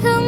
thương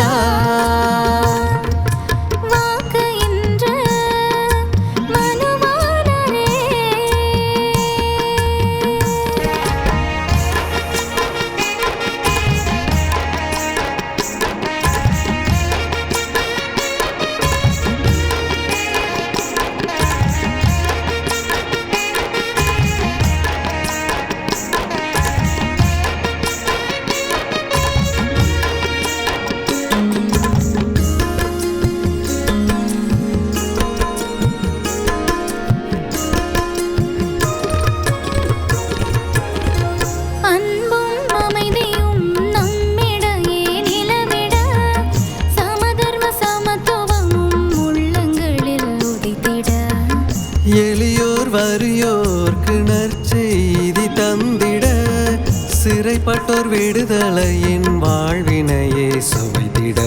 சிறைப்பட்டோர் விடுதலையின் வாழ்வினையே சுவைத்திட.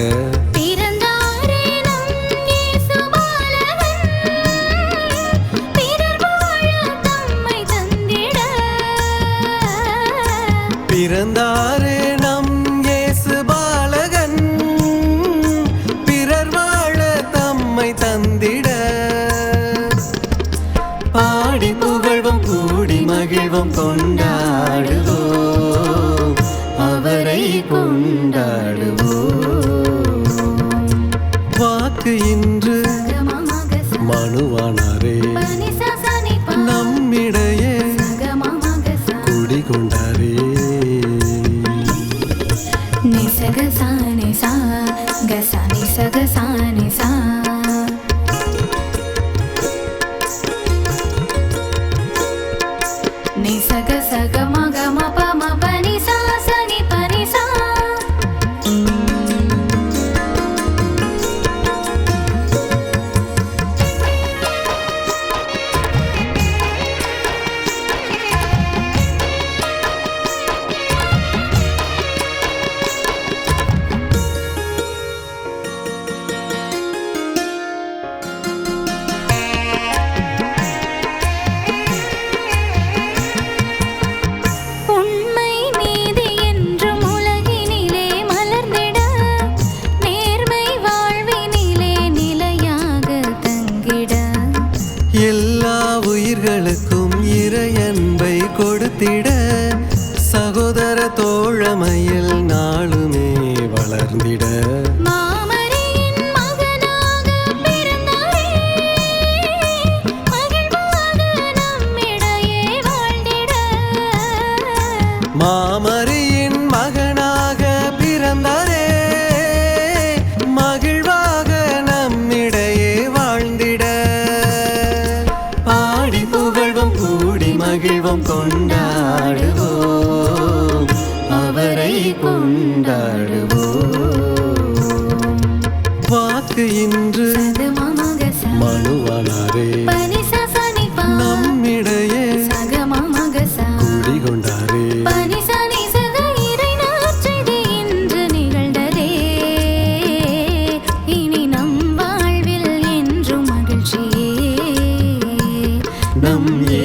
பிறந்தாரே நம் ஏசு பாலகன். பிறர் வாழ தம்மை தந்த வாக்கு இன்று மனுவானாரே. நம்மிடையே குடிகொண்டாரே. நிசக சாணி சா கசா நிசக சாணி சா நிசக சகம் மக்களுக்கும் இறையன்பை கொடுத்திட சகோதர தோழமையில் நாளுமே வளர்ந்திட. ஆனந்தம் ஏ